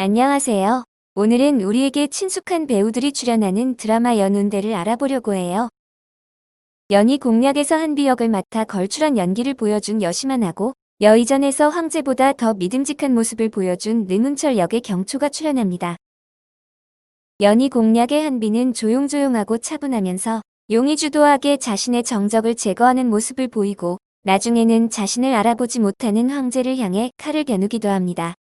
안녕하세요. 오늘은 우리에게 친숙한 배우들이 출연하는 드라마 연운대를 알아보려고 해요. 연희 공략에서 한비 역을 맡아 걸출한 연기를 보여준 여시만하고 여의전에서 황제보다 더 믿음직한 모습을 보여준 능은철 역의 경초가 출연합니다. 연희 공략의 한비는 조용조용하고 차분하면서 용의주도하게 자신의 정적을 제거하는 모습을 보이고 나중에는 자신을 알아보지 못하는 황제를 향해 칼을 겨누기도 합니다.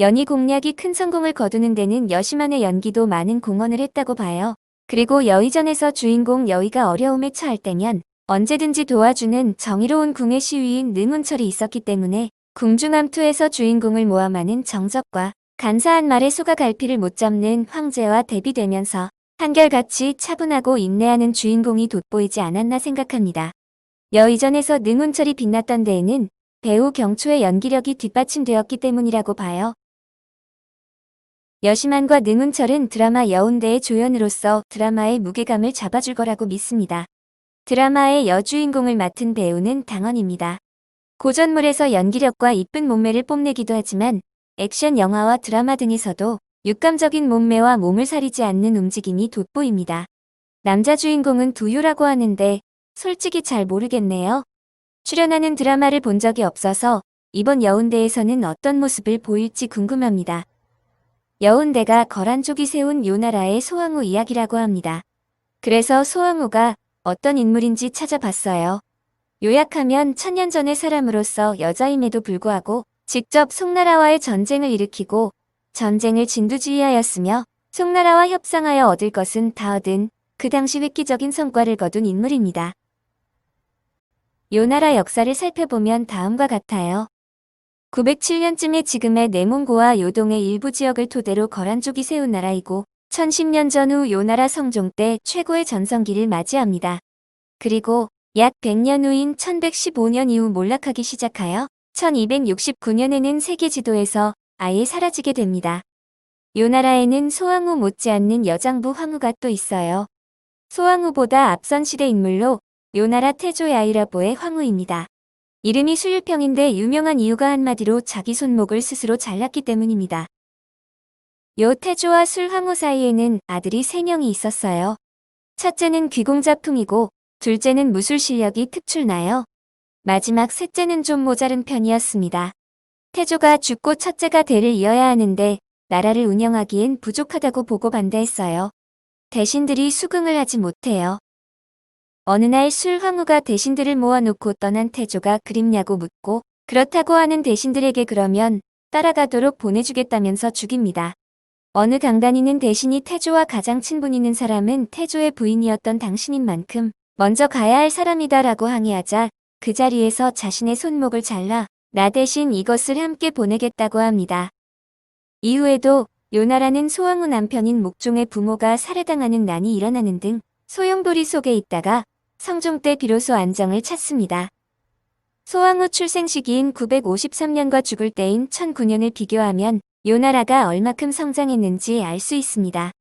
연희 공략이 큰 성공을 거두는 데는 여시만의 연기도 많은 공헌을 했다고 봐요. 그리고 여의전에서 주인공 여의가 어려움에 처할 때면 언제든지 도와주는 정의로운 궁의 시위인 능운철이 있었기 때문에 궁중암투에서 주인공을 모함하는 정적과 간사한 말에 소가 갈피를 못 잡는 황제와 대비되면서 한결같이 차분하고 인내하는 주인공이 돋보이지 않았나 생각합니다. 여의전에서 능운철이 빛났던 데에는 배우 경초의 연기력이 뒷받침되었기 때문이라고 봐요. 여시만과 능운철은 드라마 여운대의 조연으로서 드라마의 무게감을 잡아줄 거라고 믿습니다. 드라마의 여주인공을 맡은 배우는 당원입니다. 고전물에서 연기력과 이쁜 몸매를 뽐내기도 하지만 액션 영화와 드라마 등에서도 육감적인 몸매와 몸을 사리지 않는 움직임이 돋보입니다. 남자 주인공은 두유라고 하는데 솔직히 잘 모르겠네요. 출연하는 드라마를 본 적이 없어서 이번 여운대에서는 어떤 모습을 보일지 궁금합니다. 여운대가 거란족이 세운 요나라의 소왕후 이야기라고 합니다. 그래서 소왕후가 어떤 인물인지 찾아봤어요. 요약하면 천년 전의 사람으로서 여자임에도 불구하고 직접 송나라와의 전쟁을 일으키고 전쟁을 진두지휘하였으며 송나라와 협상하여 얻을 것은 다 얻은 그 당시 획기적인 성과를 거둔 인물입니다. 요나라 역사를 살펴보면 다음과 같아요. 907년쯤에 지금의 내몽고와 요동의 일부 지역을 토대로 거란족이 세운 나라이고 1010년 전 후 요나라 성종 때 최고의 전성기를 맞이합니다. 그리고 약 100년 후인 1115년 이후 몰락하기 시작하여 1269년에는 세계 지도에서 아예 사라지게 됩니다. 요나라에는 소왕후 못지않는 여장부 황후가 또 있어요. 소왕후보다 앞선 시대 인물로 요나라 태조 야이라보의 황후입니다. 이름이 수유평인데 유명한 이유가 한마디로 자기 손목을 스스로 잘랐기 때문입니다. 요 태조와 술황후 사이에는 아들이 3명이 있었어요. 첫째는 귀공자풍이고 둘째는 무술 실력이 특출나요. 마지막 셋째는 좀 모자른 편이었습니다. 태조가 죽고 첫째가 대를 이어야 하는데 나라를 운영하기엔 부족하다고 보고 반대했어요. 대신들이 수긍을 하지 못해요. 어느 날 술황후가 대신들을 모아놓고 떠난 태조가 그립냐고 묻고 그렇다고 하는 대신들에게 그러면 따라가도록 보내주겠다면서 죽입니다. 어느 강단이는 대신이 태조와 가장 친분 있는 사람은 태조의 부인이었던 당신인 만큼 먼저 가야 할 사람이다 라고 항의하자 그 자리에서 자신의 손목을 잘라 나 대신 이것을 함께 보내겠다고 합니다. 이후에도 요나라는 소왕후 남편인 목종의 부모가 살해당하는 난이 일어나는 등 소용돌이 속에 있다가 성종 때 비로소 안정을 찾습니다. 소왕후 출생 시기인 953년과 죽을 때인 1009년을 비교하면 요 나라가 얼마큼 성장했는지 알 수 있습니다.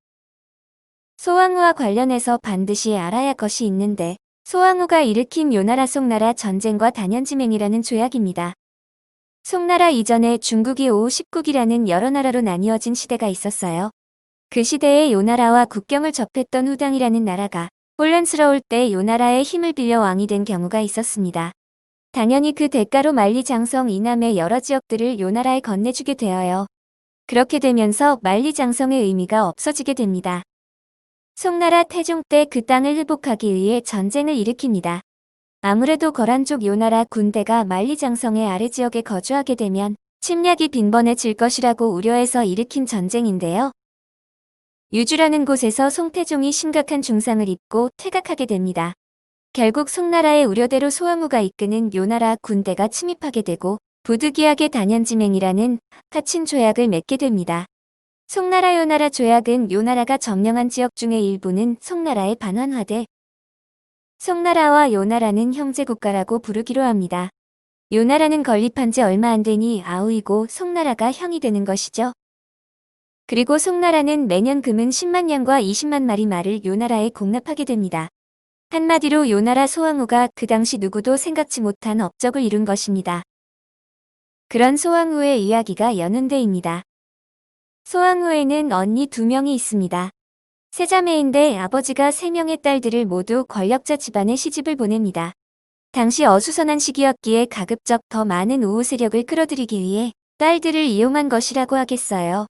소왕후와 관련해서 반드시 알아야 할 것이 있는데 소왕후가 일으킨 요나라 송나라 전쟁과 단연지맹이라는 조약입니다. 송나라 이전에 중국이 오 19기라는 여러 나라로 나뉘어진 시대가 있었어요. 그 시대에 요나라와 국경을 접했던 후당이라는 나라가 혼란스러울 때 요나라의 힘을 빌려 왕이 된 경우가 있었습니다. 당연히 그 대가로 만리장성 이남의 여러 지역들을 요나라에 건네주게 되어요. 그렇게 되면서 만리장성의 의미가 없어지게 됩니다. 송나라 태종 때 그 땅을 회복하기 위해 전쟁을 일으킵니다. 아무래도 거란족 요나라 군대가 만리장성의 아래 지역에 거주하게 되면 침략이 빈번해질 것이라고 우려해서 일으킨 전쟁인데요. 유주라는 곳에서 송태종이 심각한 중상을 입고 퇴각하게 됩니다. 결국 송나라의 우려대로 소왕후가 이끄는 요나라 군대가 침입하게 되고 부득이하게 단연지맹이라는 하친 조약을 맺게 됩니다. 송나라 요나라 조약은 요나라가 점령한 지역 중의 일부는 송나라에 반환화돼 송나라와 요나라는 형제국가라고 부르기로 합니다. 요나라는 건립한 지 얼마 안 되니 아우이고 송나라가 형이 되는 것이죠. 그리고 송나라는 매년 금은 10만 년과 20만 마리 말을 요나라에 공납하게 됩니다. 한마디로 요나라 소왕후가 그 당시 누구도 생각지 못한 업적을 이룬 것입니다. 그런 소왕후의 이야기가 연운대입니다. 소왕후에는 언니 두 명이 있습니다. 세자매인데 아버지가 세 명의 딸들을 모두 권력자 집안에 시집을 보냅니다. 당시 어수선한 시기였기에 가급적 더 많은 우호 세력을 끌어들이기 위해 딸들을 이용한 것이라고 하겠어요.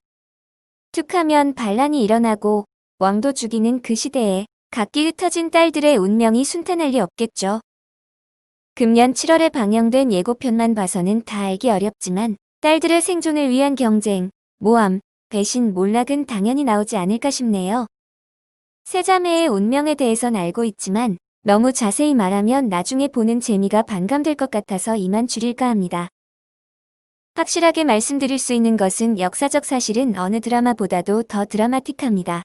툭하면 반란이 일어나고 왕도 죽이는 그 시대에 각기 흩어진 딸들의 운명이 순탄할 리 없겠죠. 금년 7월에 방영된 예고편만 봐서는 다 알기 어렵지만 딸들의 생존을 위한 경쟁, 모함, 배신, 몰락은 당연히 나오지 않을까 싶네요. 세자매의 운명에 대해선 알고 있지만 너무 자세히 말하면 나중에 보는 재미가 반감될 것 같아서 이만 줄일까 합니다. 확실하게 말씀드릴 수 있는 것은 역사적 사실은 어느 드라마보다도 더 드라마틱합니다.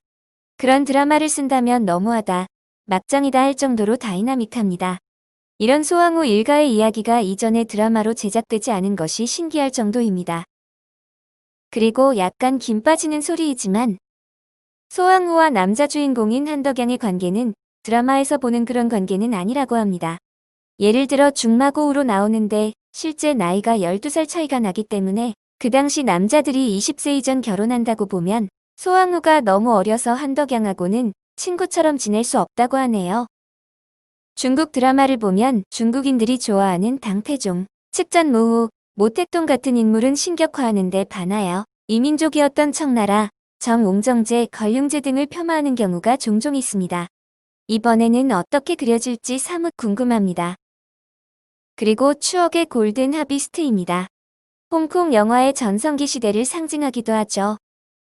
그런 드라마를 쓴다면 너무하다, 막장이다 할 정도로 다이나믹합니다. 이런 소왕후 일가의 이야기가 이전에 드라마로 제작되지 않은 것이 신기할 정도입니다. 그리고 약간 김 빠지는 소리이지만 소왕후와 남자 주인공인 한덕양의 관계는 드라마에서 보는 그런 관계는 아니라고 합니다. 예를 들어 중마고우로 나오는데 실제 나이가 12살 차이가 나기 때문에 그 당시 남자들이 20세 이전 결혼한다고 보면 소왕후가 너무 어려서 한덕양하고는 친구처럼 지낼 수 없다고 하네요. 중국 드라마를 보면 중국인들이 좋아하는 당태종, 측전무후, 모택동 같은 인물은 신격화하는데 반하여 이민족이었던 청나라, 정옹정제, 걸륭제 등을 폄하하는 경우가 종종 있습니다. 이번에는 어떻게 그려질지 사뭇 궁금합니다. 그리고 추억의 골든 하비스트입니다. 홍콩 영화의 전성기 시대를 상징하기도 하죠.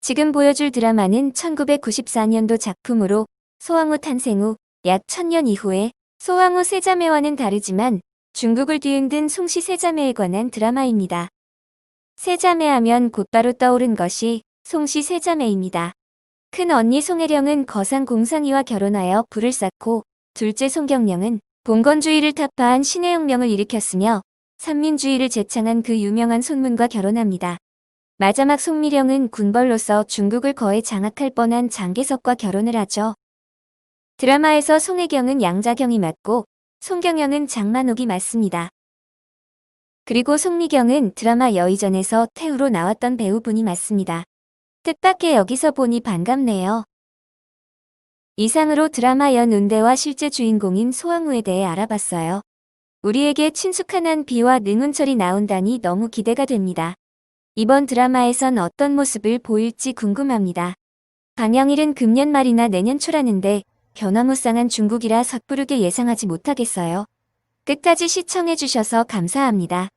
지금 보여줄 드라마는 1994년도 작품으로 소왕후 탄생 후 약 1000년 이후에 소왕후 세자매와는 다르지만 중국을 뒤흔든 송씨 세자매에 관한 드라마입니다. 세자매 하면 곧바로 떠오른 것이 송씨 세자매입니다. 큰 언니 송혜령은 거상 공상이와 결혼하여 불을 쌓고 둘째 송경령은 봉건주의를 타파한 신해혁명을 일으켰으며 삼민주의를 제창한 그 유명한 손문과 결혼합니다. 마지막 송미령은 군벌로서 중국을 거의 장악할 뻔한 장계석과 결혼을 하죠. 드라마에서 송혜경은 양자경이 맞고 송경영은 장만옥이 맞습니다. 그리고 송미경은 드라마 여의전에서 태우로 나왔던 배우분이 맞습니다. 뜻밖의 여기서 보니 반갑네요. 이상으로 드라마 연 운대와 실제 주인공인 소왕후에 대해 알아봤어요. 우리에게 친숙한 한 비와 능운철이 나온다니 너무 기대가 됩니다. 이번 드라마에선 어떤 모습을 보일지 궁금합니다. 방영일은 금년 말이나 내년 초라는데 변화무쌍한 중국이라 섣부르게 예상하지 못하겠어요. 끝까지 시청해주셔서 감사합니다.